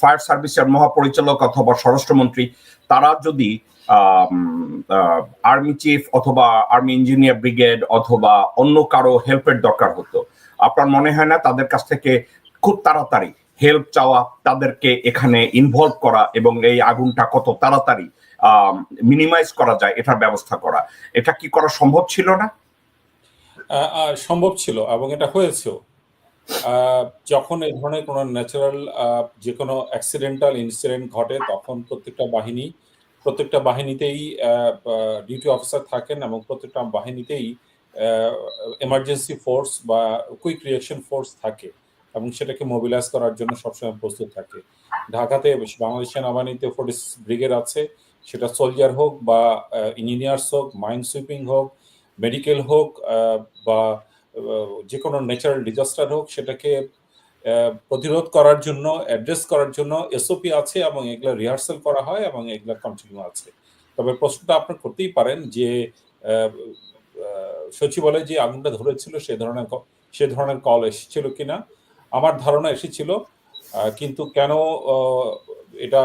Fire সার্ভিসের মহাপরিচালক অথবা স্বরাষ্ট্রমন্ত্রী, তারা যদি আর্মি চিফ অথবা আর্মি ইঞ্জিনিয়ার ব্রিগেড অথবা অন্য কারও হেল্পের দরকার হতো, আপনার মনে হয় না তাদের কাছ থেকে খুব তাড়াতাড়ি হেল্প চাওয়া তাদেরকে এখানে ইনভলভ করা এবং এই আগুনটা কত তাড়াতাড়ি মিনিমাইজ করা যায় এটার ব্যবস্থা করা? এটা কি করা সম্ভব ছিল না? সম্ভব ছিল এবং এটা হয়েছেও। যখন এই ধরনের কোনো ন্যাচারাল যে কোনো অ্যাক্সিডেন্টাল ইনসিডেন্ট ঘটে, তখন প্রত্যেকটা বাহিনী, প্রত্যেকটা বাহিনীতেই ডিউটি অফিসার থাকেন এবং প্রত্যেকটা বাহিনীতেই এমার্জেন্সি ফোর্স বা কুইক রিয়াকশন ফোর্স থাকে এবং সেটাকে মোবিলাইজ করার জন্য সবসময় প্রস্তুত থাকে। ঢাকাতে বাংলাদেশ সেনাবাহিনীতে ফোর্টিস ব্রিগেড আছে, সেটা সোলজার হোক বা ইঞ্জিনিয়ার্স হোক মাইন্ড সুইপিং হোক মেডিকেল হোক বা যে কোনো ন্যাচারাল ডিজাস্টার হোক, সেটাকে প্রতিরোধ করার জন্য অ্যাড্রেস করার জন্য এসওপি আছে এবং এগুলো রিহার্সাল করা হয় এবং এগুলো কন্টিনিউ আছে। তবে প্রশ্নটা আপনি করতেই পারেন যে সচিবালয়ে যে আগুনটা ধরেছিল সে ধরনের সে ধরনের কল এসেছিল কিনা, আমার ধারণা এসেছিল কিন্তু কেন এটা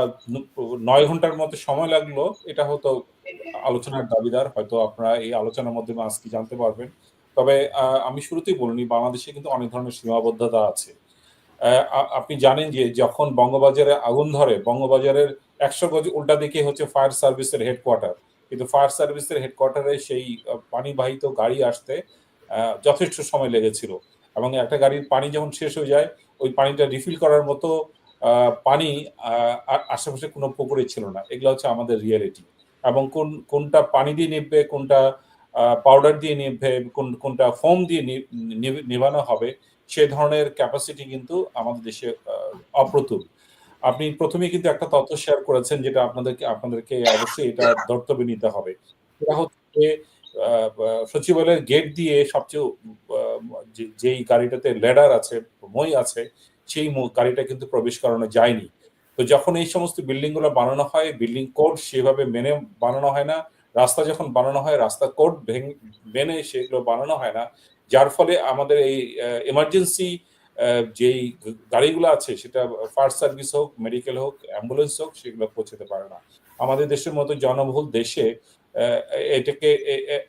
নয় ঘণ্টার মতো সময় লাগল, এটা হয়তো আলোচনার দাবিদার, হয়তো আপনারা এই আলোচনার মাধ্যমে আজকে জানতে পারবেন। তবে আমি শুরুতেই বলিনি, বাংলাদেশে কিন্তু অনেক ধরনের সীমাবদ্ধতা আছে। আপনি জানেন যে যখন বঙ্গবাজারে আগুন ধরে, বঙ্গবাজারের একশো গজ উল্টা দিকে হচ্ছে ফায়ার সার্ভিসের হেডকোয়ার্টার। কিন্তু ফায়ার সার্ভিসের হেডকোয়ার্টারে সেই পানিবাহিত গাড়ি আসতে যথেষ্ট সময় লেগেছিল। এবং একটা গাড়ির পানি যখন শেষ হয়ে যায়, ওই পানিটা রিফিল করার মতো পানি আশেপাশে কোনো পুকুরে ছিল না। এগুলো হচ্ছে আমাদের রিয়েলিটি এবং কোন, কোনটা পানি দিয়ে নিববে কোনটা পাউডার দিয়ে কোন কোনটা ফোম দিয়ে নিভানো হবে, সে ধরনের ক্যাপাসিটি কিন্তু আমাদের দেশে অপ্রতুল। আপনি প্রথমে কিন্তু একটা তথ্য শেয়ার করেছেন যেটা আপনাদেরকে আপনাদেরকে অবশ্যই এটা ধর্তব্যে নিতে হবে। সেটা হচ্ছে সচিবালয়ের গেট দিয়ে সবচেয়ে যেই গাড়িটাতে লেডার আছে, মই আছে, সেই গাড়িটা কিন্তু প্রবেশ করানো যায়নি। তো যখন এই সমস্ত বিল্ডিংগুলো বানানো হয় বিল্ডিং কোড সেভাবে মেনে বানানো হয় না। রাস্তা যখন বানানো হয়, রাস্তা কোড মেনে সেগুলো বানানো হয় না। যার ফলে আমাদের এই এমার্জেন্সি যেই গাড়িগুলো আছে, সেটা ফায়ার সার্ভিস হোক মেডিকেল হোক অ্যাম্বুলেন্স হোক, সেগুলো পৌঁছাতে পারে না। আমাদের দেশের মতো জনবহুল দেশে এটাকে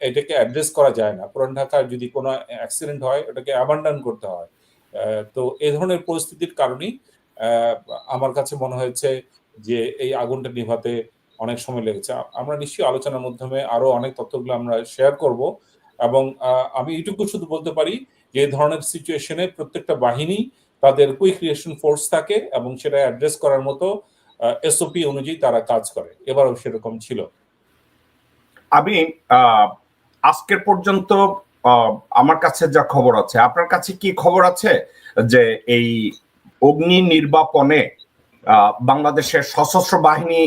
এটাকে অ্যাড্রেস করা যায় না। পুরান ঢাকায় যদি কোনো অ্যাক্সিডেন্ট হয়, ওটাকে অ্যাবান্ডন করতে হয়। তো এ ধরনের পরিস্থিতির কারণেই আমার কাছে মনে হয়েছে যে এই আগুনটা নিভাতে অনেক সময় লেগেছে। আমরা নিশ্চয়ই আলোচনার মাধ্যমে আরও অনেক তথ্যগুলো আমরা শেয়ার করব এবং আমি এইটুকু শুধু বলতে পারি যে ধরনের সিচুয়েশনে প্রত্যেকটা বাহিনী তাদের কুইক রিয়েকশন ফোর্স থাকে এবং সেটা অ্যাড্রেস করার মতো এসওপি অনুযায়ী তারা কাজ করে। এবারও সেরকম ছিল। আমি আজকের পর্যন্ত আমার কাছে যা খবর আছে, আপনার কাছে কি খবর আছে? যে, এই অগ্নি নির্বাপনে বাংলাদেশের সশস্ত্র বাহিনী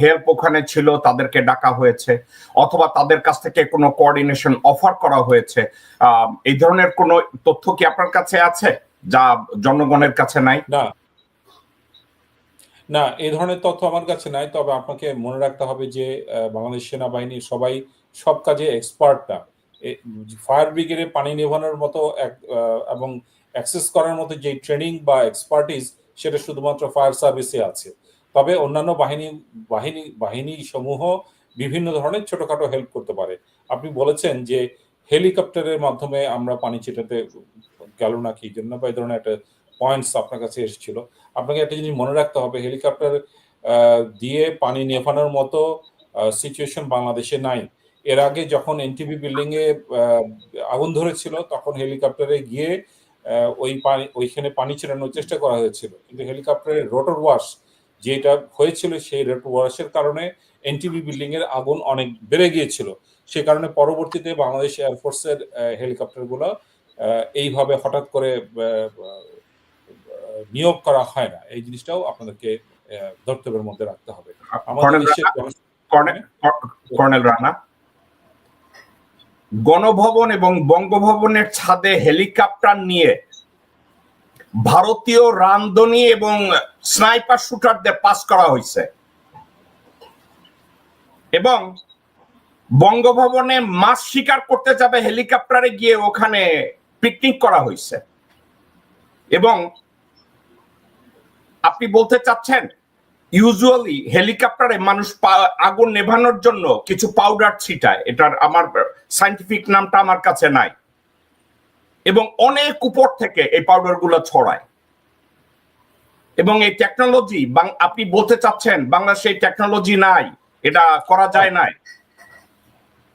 হেল্প ওখানে ছিল, তাদেরকে ডাকা হয়েছে, অথবা তাদের কাছ থেকে কোনো কোঅর্ডিনেশন অফার করা হয়েছে। এই ধরনের কোনো তথ্য কি আপনার কাছে আছে, যা জনগণের কাছে নাই? না। না, এই ধরনের তথ্য আমার কাছে নাই, তবে আপনাকে মনে রাখতে হবে যে বাংলাদেশ সেনাবাহিনী সবাই সব কাজে এক্সপার্ট না। ফায়ার ব্রিগেডে পানি নেভানোর মতো এবং অ্যাক্সেস করার মতো যে ট্রেনিং বা এক্সপার্টিস সেটা শুধুমাত্র ফায়ার সার্ভিসে আছে। তবে অন্যান্য বাহিনী বাহিনী বাহিনী সমূহ বিভিন্ন ধরনের ছোটখাটো হেল্প করতে পারে। আপনি বলেছেন যে হেলিকপ্টারের মাধ্যমে আমরা পানি ছিটাতে গেল না কি জন্য বা এই ধরনের একটা পয়েন্টস আপনার কাছে এসেছিল। আপনাকে একটা জিনিস মনে রাখতে হবে, হেলিকপ্টার দিয়ে পানি নেভানোর মতো সিচুয়েশন বাংলাদেশে নাই। এর আগে যখন এনটিভি বিল্ডিং এ আগুন ধরেছিল, তখন হেলিকপ্টারে গিয়ে ওই পানি, ওইখানে পানি ছেড়ানোর চেষ্টা করা হয়েছিল। কিন্তু হেলিকপ্টারের রোটর ওয়াশ যেটা হয়েছিল সেই রোটর ওয়াশের কারণে এনটিভি বিল্ডিং এর আগুন অনেক বেড়ে গিয়েছিল। সে কারণে পরবর্তীতে বাংলাদেশ এয়ারফোর্সের হেলিকপ্টারগুলো এইভাবে হঠাৎ করে নিয়োগ করা হয় না। এই জিনিসটাও আপনাদেরকে ধর্তব্যের মধ্যে রাখতে হবে। আমাদের কর্নেল রানা? গণভবন এবং বঙ্গভবনের ছাদে হেলিকপ্টার নিয়ে ভারতীয় রামদনি এবং স্নাইপার শুটারদের পাস করা হয়েছে। এবং বঙ্গভবনে মাছ শিকার করতে যাবে হেলিকপ্টারে গিয়ে ওখানে পিকনিক করা হয়েছে। এবং আপনি বলতে চাচ্ছেন ইউজুয়ালি হেলিকপ্টারে মানুষ আগুন নেভানোর জন্য কিছু পাউডার ছিটায়। এটার আমার সাইন্টিফিক নামটা আমার কাছে নাই। এবং অনেক উপর থেকে এই পাউডারগুলো ছড়ায়। এবং এই টেকনোলজি আপনি বলতে চাচ্ছেন বাংলাদেশে টেকনোলজি নাই এটা করা যায় নাই?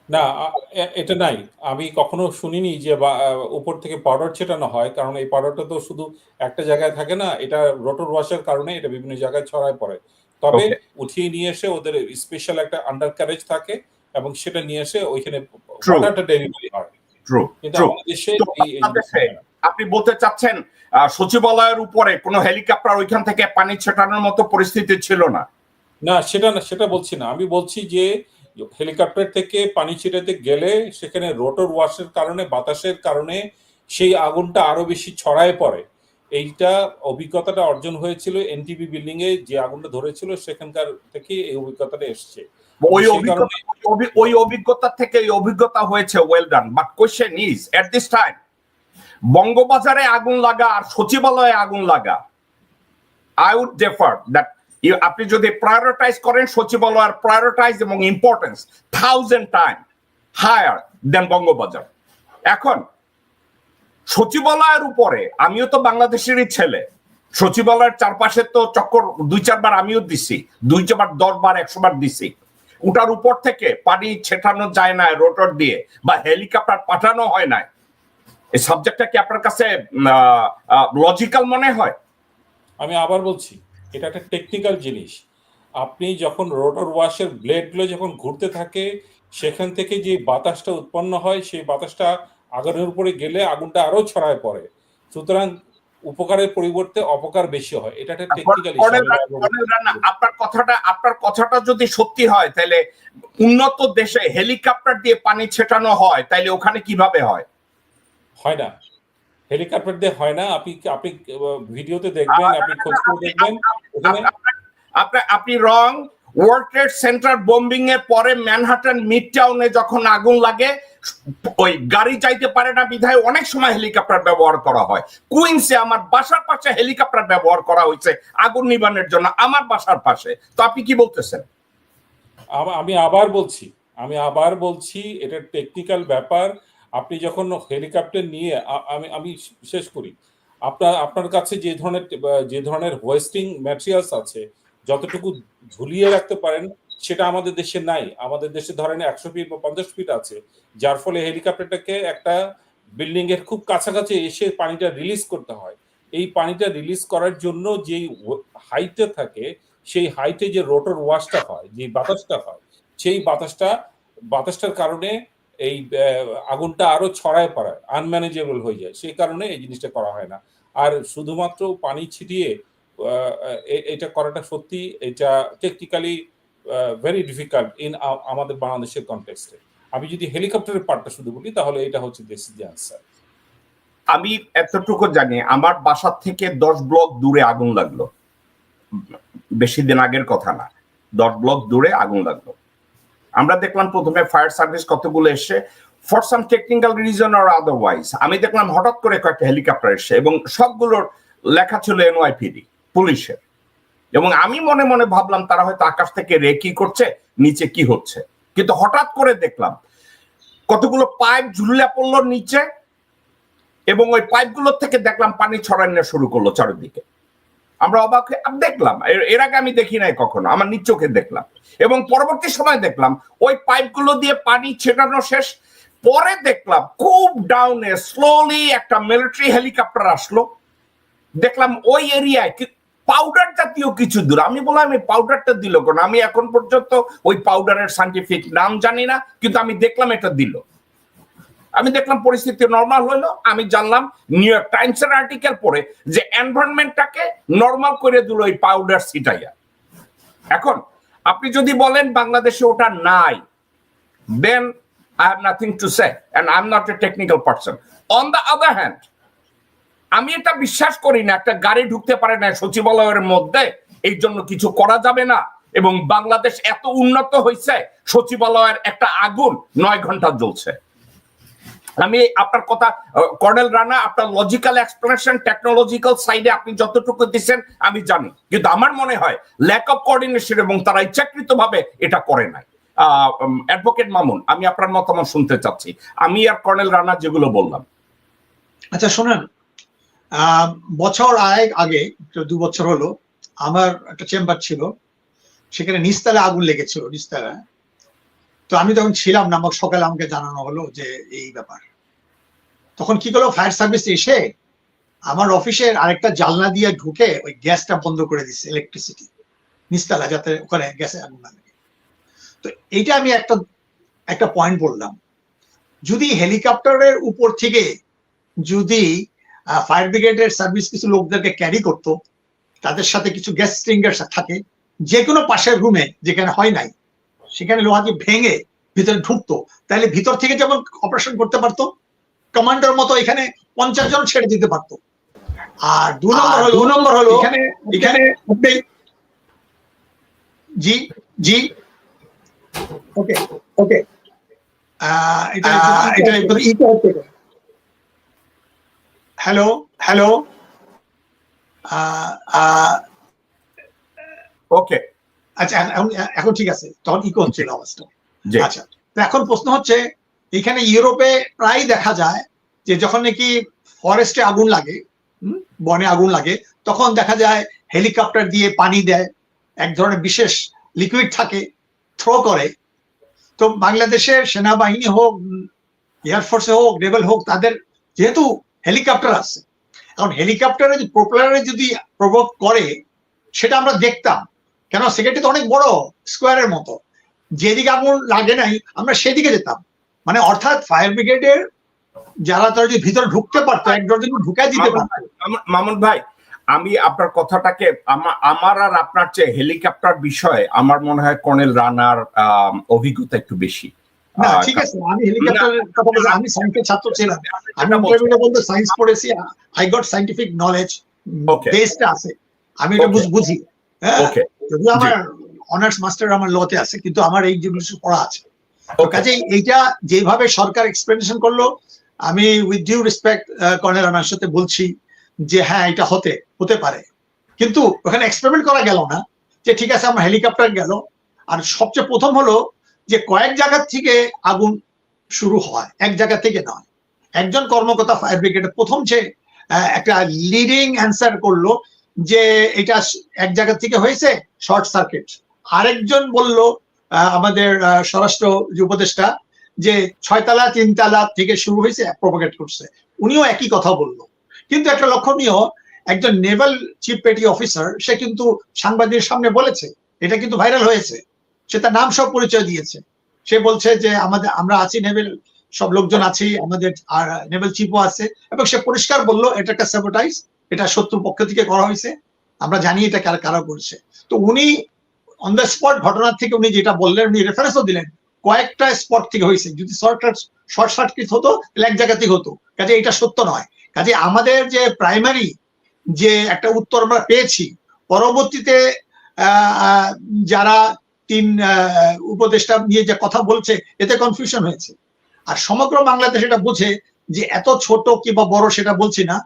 না এটা নাই। আমি কখনো শুনিনি যে উপর থেকে পাউডার ছেটানো হয় কারণ এই পাউডারটা তো শুধু একটা জায়গায় থাকে না এটা রোটর ওয়াশের কারণে এটা বিভিন্ন জায়গায় ছড়ায় পড়ে। তবে উঠিয়ে নিয়ে এসে ওদের স্পেশাল একটা আন্ডার ক্যারেজ থাকে এবং সেটা নিয়ে এসে ওইখানে. ডেলিভারি হয়। True true. আপনি বলতে চাচ্ছেন সচিবালয়ের উপরে কোনো হেলিকপ্টার ওইখান থেকে পানি ছেটানোর মতো পরিস্থিতি ছিল না? না সেটা না সেটা বলছি না। আমি বলছি যে হেলিকপ্টার থেকে পানি ছিটাতে গেলে সেখানে রোটর ওয়াশের কারণে বাতাসের কারণে সেই আগুনটা আরও বেশি ছড়ায় পড়ে। এইটা অভিজ্ঞতাটা অর্জন হয়েছিল এনটিভি বিল্ডিং এ যে আগুনটা ধরেছিল সেখানকার থেকে এই অভিজ্ঞতাটা এসছে। ওই অভিজ্ঞতা ওই অভি- অভিজ্ঞতা থেকে এই অভিজ্ঞতা হয়েছে well done but question is at this time বঙ্গবাজারে আগুন লাগা আর সচিবালয়ে আগুন লাগা আই উড ডেফার দ্যাট আপনি যদি প্রায়োরিটাইজ করেন সচিবালয়ের প্রায়োরিটাইজ এবং importance thousand time higher than Bangabazar. এখন সচিবালয়ের উপরে, আমিও তো বাংলাদেশেরই ছেলে, সচিবালয়ের চারপাশে তো চক্কর দুই চারবার আমিও দিছি, দুই চারবার দশ বার একশো বার দিছি। ওটার উপর থেকে পানি ছেটানো যায় না, রোটর দিয়ে, বা হেলিকপ্টার পাঠানো হয় না। এই সাবজেক্টটা কি আপনার কাছে লজিক্যাল মনে হয়? আমি আবার বলছি, এটা একটা টেকনিক্যাল জিনিস। আপনি যখন রোটর ওয়াশের ব্লেডগুলো যখন ঘুরতে থাকে, সেখান থেকে যে বাতাসটা উৎপন্ন হয়, সেই বাতাসটা আগুনের উপরে গেলে আগুনটা আরও ছড়ায় পড়ে। সুতরাং উপকারের পরিবর্তে অপকার বেশি হয়। এটা একটা টেকনিক্যাল আপনার কথাটা আপনার কথাটা যদি সত্যি হয় তাহলে উন্নত দেশে হেলিকপ্টার দিয়ে পানি ছেটানো হয় তাহলে ওখানে কীভাবে হয়? হয় না। হেলিকপ্টার দিয়ে হয় না। আপনি আপনি ভিডিওতে দেখবেন আপনি খোঁজ করে দেখবেন। আপনি আপনি রং ওয়ার্ল্ড ট্রেড সেন্টার বোম্বিং এর পরে ম্যানহাটন মিড টাউনে যখন আগুন লাগে, ওই গাড়ি চাইতে পারে না বিধায় অনেক সময় হেলিকপ্টার ব্যবহার করা হয়। কুইন্সে আমার বাসার পাশে হেলিকপ্টার ব্যবহার করা হয়েছে আগুন নিবানের জন্য, আমার বাসার পাশে। তো আপনি কি বলতেছেন? আম- আবার বলছি, আমি আবার বলছি, এটা টেকনিক্যাল ব্যাপার। আপনি যখন হেলিকপ্টার নিয়ে আমি আমি শেষ করি। আপনার আপনার কাছে যে ধরনের যে ধরনের ওয়েস্টিং ম্যাটেরিয়ালস আছে যতটুকু ঝুলিয়ে রাখতে পারেন, সেটা আমাদের দেশে নাই। আমাদের দেশে ধরেন একশো ফিট বা পঞ্চাশ ফিট আছে, যার ফলে হেলিকপ্টারটাকে একটা বিল্ডিং এর খুব কাছাকাছি এসে পানিটা রিলিজ করতে হয়। এই পানিটা রিলিজ করার জন্য যেই হাইটে থাকে, সেই হাইটে যে রোটর ওয়াশটা হয়, যে বাতাসটা হয়, সেই বাতাসটা, বাতাসটার কারণে এই আগুনটা আরও ছড়ায় পড়ায় আনম্যানেজেবল হয়ে যায়। সেই কারণে এই জিনিসটা করা হয় না। আর শুধুমাত্র পানি ছিটিয়ে এটা করাটা সত্যি এটা টেকনিক্যালি ভেরি ডিফিকাল্ট ইন আমাদের বাংলাদেশের কনটেক্সটে আমি যদি হেলিকপ্টারের পার্টটা শুধু বলি, তাহলে এটা হচ্ছে দিস ইজ আনসার আমি এতটুকু জানি, আমার বাসার থেকে দশ ব্লক দূরে আগুন লাগল। বেশি দিন আগের কথা না, দশ ব্লক দূরে আগুন লাগল। আমরা দেখলাম প্রথমে ফায়ার সার্ভিস কতগুলো এসে ফর সাম টেকনিক্যাল রিজন আর আদারওয়াইজ আমি দেখলাম হঠাৎ করে কয়েকটা হেলিকপ্টার এসে এবং সবগুলোর লেখা ছিল এনওয়াইপিডি পুলিশের। এবং আমি মনে মনে ভাবলাম তারা হয়তো আকাশ থেকে রে কি করছে, নিচে কি হচ্ছে। কিন্তু হঠাৎ করে দেখলাম, কতগুলো পাইপ ঝুলিয়া পড়ল নিচে, এবং ওই পাইপগুলোর থেকে দেখলাম পানি ছড়ানো শুরু করল চারিদিকে। আমরা অবাক দেখলাম, এর- আগে আমি দেখি নাই কখনো, আমার নিজ চোখে দেখলাম। এবং পরবর্তী সময় দেখলাম, ওই পাইপগুলো দিয়ে পানি ছেটানো শেষ। পরে দেখলাম, খুব ডাউনে স্লোলি একটা মিলিটারি হেলিকপ্টার আসলো। দেখলাম ওই এরিয়ায় পাউডার জাতীয় কিছু দূর আমি বললাম এই পাউডারটা দিল কেন? আমি এখন পর্যন্ত ওই পাউডারের সাইন্টিফিক নাম জানি না, কিন্তু আমি দেখলাম এটা দিল। আমি দেখলাম পরিস্থিতি নর্মাল হলো আমি জানলাম নিউ ইয়র্ক টাইমস এর আর্টিকেল পড়ে যে এনভায়রনমেন্টটাকে নর্মাল করে দিল ওই পাউডার ছিটাইয়া। এখন আপনি যদি বলেন বাংলাদেশে ওটা নাই then I have nothing to say and I am not a technical person on the other hand আমি এটা বিশ্বাস করি না, একটা গাড়ি ঢুকতে পারে না সচিবালয়ের মধ্যে, এই জন্য কিছু করা যাবে না। এবং বাংলাদেশ এত উন্নত হয়েছে, সচিবালয়ের একটা আগুন নয় ঘণ্টা জ্বলছে। আমি আপনার কথা কর্নেল রানা, আপনার লজিক্যাল এক্সপ্লেনেশন টেকনোলজিক্যাল সাইডে আপনি যতটুকু দিচ্ছেন, আমি জানি। কিন্তু আমার মনে হয় ল্যাক অফ কোঅর্ডিনেশন এবং তারা ইচ্ছাকৃত ভাবে এটা করে নাই। অ্যাডভোকেট মামুন, আমি আপনার মতামত শুনতে চাচ্ছি। আমি আর কর্নেল রানা যেগুলো বললাম। আচ্ছা শোনেন বছর আয়েক আগে দু বছর হলো, আমার একটা চেম্বার ছিল, সেখানে নিস্তালে আগুন লেগেছিল, নিস্তালা। তো আমি তখন ছিলাম না আমার সকালে আমাকে জানানো হলো যে এই ব্যাপার। তখন কি করল, ফায়ার সার্ভিস এসে আমার অফিসের আরেকটা জালনা দিয়ে ঢুকে ওই গ্যাসটা বন্ধ করে দিচ্ছে ইলেকট্রিসিটি নিস্তালা, যাতে ওখানে গ্যাসে আগুন না লাগে। তো এইটা আমি একটা একটা পয়েন্ট বললাম। যদি হেলিকপ্টারের উপর থেকে যদি ফায়ার ব্রিগেডের সার্ভিস কিছু লোকদেরকে ক্যারি করতো। তাদের সাথে কিছু গ্যাস স্ট্রিঙ্গার থাকে। যে কোনো পাশের রুমে যেখানে হয় নাই সেখানে লোহাকে ভেঙে ভিতরে ঢুকতো। তাহলে ভিতর থেকে যেমন অপারেশন করতে পারতো কমান্ডার মতো এখানে পঞ্চাশ জন ছেড়ে দিতে পারতো। আর দু নম্বর হলো দু নম্বর হলো এখানে এখানে জি জি। ওকে ওকে। এটা এটা হ্যালো হ্যালো ওকে আচ্ছা এখন এখন ঠিক আছে। তখন ইকো হচ্ছিল আওয়াজটা আচ্ছা। তো এখন প্রশ্ন হচ্ছে এখানে ইউরোপে প্রায় দেখা যায় যে যখন নাকি ফরেস্টে আগুন লাগে বনে আগুন লাগে তখন দেখা যায় হেলিকপ্টার দিয়ে পানি দেয় এক ধরনের বিশেষ লিকুইড থাকে থ্রো করে। তো বাংলাদেশের সেনাবাহিনী হোক এয়ারফোর্সে হোক নেভেল হোক তাদের যেহেতু হেলিকপ্টার আছে। এখন হেলিকপ্টারে যদি প্রোপেলারে যদি প্রভোগ করে সেটা আমরা দেখতাম। কেন? সেক্রেটারি তো অনেক বড় স্কোয়ারের মতো। যেদিকে আগুন লাগে নাই আমরা সেদিকে যেতাম। মানে অর্থাৎ ফায়ার ব্রিগেডের যারা তারা যদি ভিতরে ঢুকতে পারতো একজন যদি ঢুকাই দিতে পারতো। মামুন- ভাই আমি আপনার কথাটাকে আমার আর আপনার চেয়ে হেলিকপ্টার বিষয়ে আমার মনে হয় কর্নেল রানার অভিজ্ঞতা একটু বেশি। না ঠিক আছে আমি হেলিকপ্টারের কথা বলছি আমি সায়েন্সের ছাত্র ছিলাম। আমি এটা বলতে সায়েন্স পড়েছি আই গট সাইন্টিফিক নলেজ বেসটা আছে। আমি এটা. বুঝ- বুঝি। হ্যাঁ? ওকে আমার অনার্স মাস্টার আমার লতে আছে কিন্তু আমার এই জিনিস পড়া আছে. কাজে এইটা যেভাবে সরকার এক্সপ্লেনেশন করল আমি উইথ ডিউ রেসপেক্ট কর্নেল রানার সাথে বলছি যে হ্যাঁ এটা হতে হতে পারে। কিন্তু ওখানে এক্সপেরিমেন্ট করা গেল না যে ঠিক আছে আমার হেলিকপ্টার গেল। আর সবচেয়ে প্রথম হলো যে কয়েক জায়গা থেকে আগুন শুরু হয়, এক জায়গা থেকে নয়। একজন কর্মকর্তা ফায়ার ব্রিগেডের প্রথম যে একটা লিডিং অ্যান্সার করল যে এটা এক জায়গা থেকে হয়েছে শর্ট সার্কিট আরেকজন বলল আমাদের স্বরাষ্ট্র যে উপদেষ্টা যে ছয়তলা, তিনতলা থেকে শুরু হয়েছে প্রোপাগেট করছে। উনিও একই কথা বলল। কিন্তু একটা লক্ষণীয়, একজন নেভাল চিফ পেটি অফিসার সে কিন্তু সাংবাদিকের সামনে বলেছে, এটা কিন্তু ভাইরাল হয়েছে। সে তার নাম সব পরিচয় দিয়েছে। সে বলছে যে আমাদের, আমরা আছি, নেভেল, সব লোকজন আছি, আমাদের, আর নেভেল চিপও আছে। এবং সে পরিষ্কার বলল, এটা একটা স্যাবোটাইজ এটা শত্রুর পক্ষ থেকে করা হয়েছে। আমরা জানি এটা কারা কারা করছে। তো উনি অন দ্য স্পট ঘটনার থেকে উনি যেটা বললেন, উনি রেফারেন্সও দিলেন। কয়েকটা স্পট থেকে হয়েছে। যদি শর্ট শর্ট সার্কিট হতো, তাহলে এক জায়গা থেকে হতো। কাজে এটা সত্য নয়। কাজে আমাদের যে প্রাইমারি যে একটা উত্তর আমরা পেয়েছি, পরবর্তীতে যারা তিন উপদেষ্টা নিয়ে যে কথা বলছে, এতে কনফিউশন হয়েছে। আর সমগ্র বাংলাদেশ এটা বুঝে যে এত ছোট কিংবা বড় সেটা বলছি না।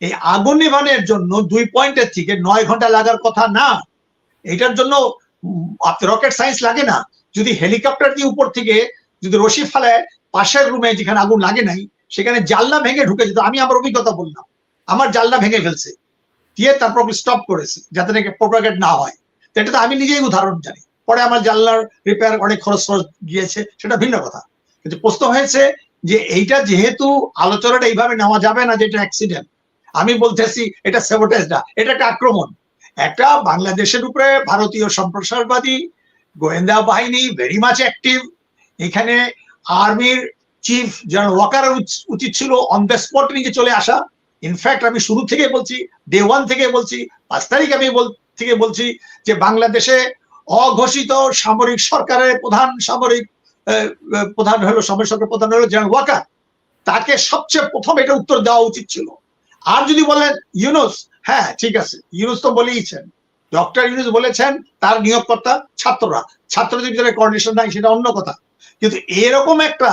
এই আগুন নিভানের জন্য দুই পয়েন্টের থেকে নয় ঘণ্টা লাগার কথা না। এটার জন্য রকেট সায়েন্স লাগে না। যদি হেলিকপ্টার দিয়ে উপর থেকে যদি রশি ফালায়, পাশের রুমে যেখানে আগুন লাগে নাই, সেখানে জানলা ভেঙে ঢুকে যেত, আমি আমার অভিজ্ঞতা বললাম। আমার জানলা ভেঙে ফেলছে। দিয়ে তারপর স্টপ করেছে, যাতে নাকি প্রোপাগেট না হয়। এটা তো আমি নিজেই উদাহরণ জানি। পরে আমার জানলার রিপেয়ার অনেক খরচ খরচ গিয়েছে, সেটা ভিন্ন কথা। কিন্তু প্রশ্ন হয়েছে যে এইটা যেহেতু আলোচনাটা এইভাবে নেওয়া যাবে না যে এটা অ্যাক্সিডেন্ট আমি বলতেছি এটা সেবোটেজ না, এটা একটা আক্রমণ। একটা বাংলাদেশের উপরে ভারতীয় সম্প্রসারবাদী, গোয়েন্দা বাহিনী ভেরি মাচ অ্যাক্টিভ এখানে আর্মির চিফ জেনারেল ওয়াকার উচিত ছিল অন দ্য স্পট নিয়ে চলে আসা। ইনফ্যাক্ট আমি শুরু থেকে বলছি ডে ওয়ান থেকে বলছি, পাঁচ তারিখ আমি থেকে বলছি যে বাংলাদেশে অঘোষিত সামরিক সরকারের প্রধান সামরিক প্রধান হলো সামরিক সরকার প্রধান হলো জেনারেল ওয়াকার। তাকে সবচেয়ে প্রথম এটা উত্তর দেওয়া উচিত ছিল। আর যদি বলেন ইউনুস হ্যাঁ ঠিক আছে, ইউনুস তো বলেইছেন। ডক্টর ইউনুস বলেছেন তার নিয়োগকর্তা ছাত্ররা। ছাত্রদের ভিতরে কোঅর্ডিনেশন নাই, সেটা অন্য কথা। কিন্তু এরকম একটা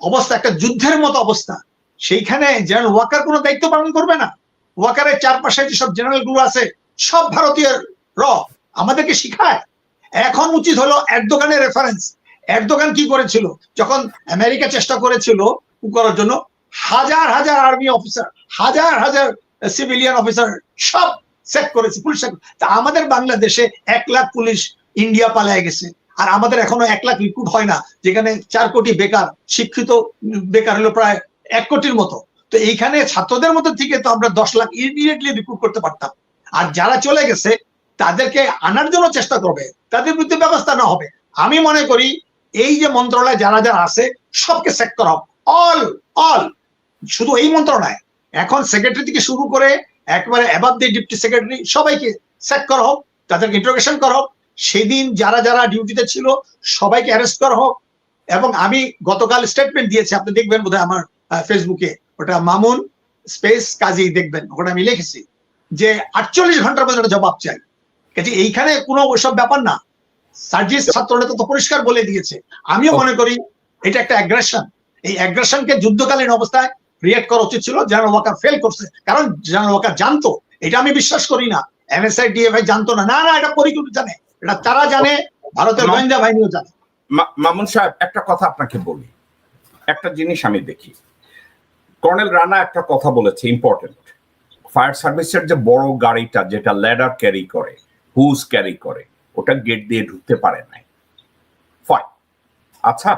অবস্থা, একটা যুদ্ধের মতো অবস্থা, সেইখানে জেনারেল ওয়াকার কোনো দায়িত্ব পালন করবে না। ওয়াকারের চারপাশে যেসব জেনারেলগুলো আছে, সব ভারতীয় র। আমাদেরকে শিখায়। এখন উচিত হলো এরদোগানের রেফারেন্স এরদোগান কি করেছিল? যখন আমেরিকা চেষ্টা করেছিল করার জন্য, হাজার হাজার আর্মি অফিসার হাজার হাজার সিভিলিয়ান অফিসার সব চেক করেছে পুলিশ তা আমাদের বাংলাদেশে এক লাখ পুলিশ ইন্ডিয়া পালায় গেছে। আর আমাদের এখনও এক লাখ রিক্রুট হয় না, যেখানে চার কোটি বেকার, শিক্ষিত বেকার হলো প্রায় এক কোটির মতো। তো এইখানে ছাত্রদের মতো থেকে তো আমরা দশ লাখ ইমিডিয়েটলি রিক্রুট করতে পারতাম। আর যারা চলে গেছে তাদেরকে আনার জন্য চেষ্টা করবে। তাদের বিরুদ্ধে ব্যবস্থা না হবে। আমি মনে করি এই যে মন্ত্রণালয় যারা যারা আছে, সবকে চেক করা হোক। অল অল শুধু এই মন্ত্রণালয়। এখন সেক্রেটারি থেকে শুরু করে একবারে অ্যাবাব দি ডিপটি সেক্রেটারি সবাইকে চেক করা হোক, তাদেরকে ইন্টারোগেশন করা হোক। সেদিন যারা যারা ডিউটিতে ছিল, সবাইকে অ্যারেস্ট করা হোক। এবং আমি গতকাল স্টেটমেন্ট দিয়েছি, আপনি দেখবেন বোধহয় আমার ফেসবুকে ওটা মামুন স্পেস কাজী দেখবেন। ওটা আমি লিখেছি যে, আটচল্লিশ ঘণ্টার মধ্যে জবাব চাই। কাজে এইখানে কোনো ওইসব ব্যাপার না। সার্জিস ছাত্র নেতা তো পরিষ্কার বলে দিয়েছে। আমিও মনে করি এটা একটা অ্যাগ্রেশন এই অ্যাগ্রেশনকে যুদ্ধকালীন অবস্থায় রিয়েক্ট করা উচিত ছিল জেনারেল ওয়াকার ফেল করছে। কারণ জেনারেল ওয়াকার জানতো এটা আমি বিশ্বাস করি না। এনএসআই ডিএফআই জানতো না। না না এটা পরিকল্পিত জানে। এটা তারা জানে ভারতের গোয়েন্দা বাহিনীও জানে। মামুন সাহেব একটা কথা আপনাকে বলি। একটা জিনিস আমি দেখি। কর্নেল রানা একটা কথা বলেছে ইম্পর্টেন্ট ফায়ার সার্ভিসের যে বড় গাড়িটা যেটা ল্যাডার ক্যারি করে হুজ ক্যারি করে। ওটা গেট দিয়ে ঢুকতে পারে নাই। ফাইন আচ্ছা।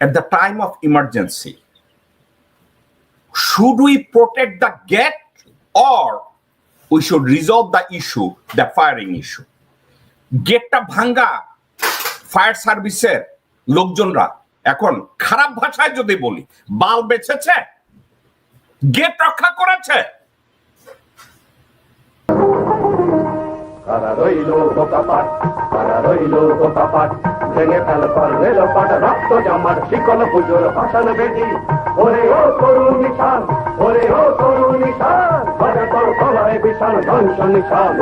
At the time of emergency should we protect the gate or we should resolve the issue the firing issue গেটটা ভাঙ্গা ফায়ার সার্ভিসের লোকজনরা, এখন খারাপ ভাষায় যদি বলি, বাল বেছেছে গেট রক্ষা করেছে কারা রইল বোকাপাট কারা রইল বোকাপাট ভেঙে ফেল পর রেল পাট, রক্ত জামার শিকল পুজোর ভাষণ বেদি ওরে ও করুণ নিশান, ওরে ও তোর ধ্বংস নিশান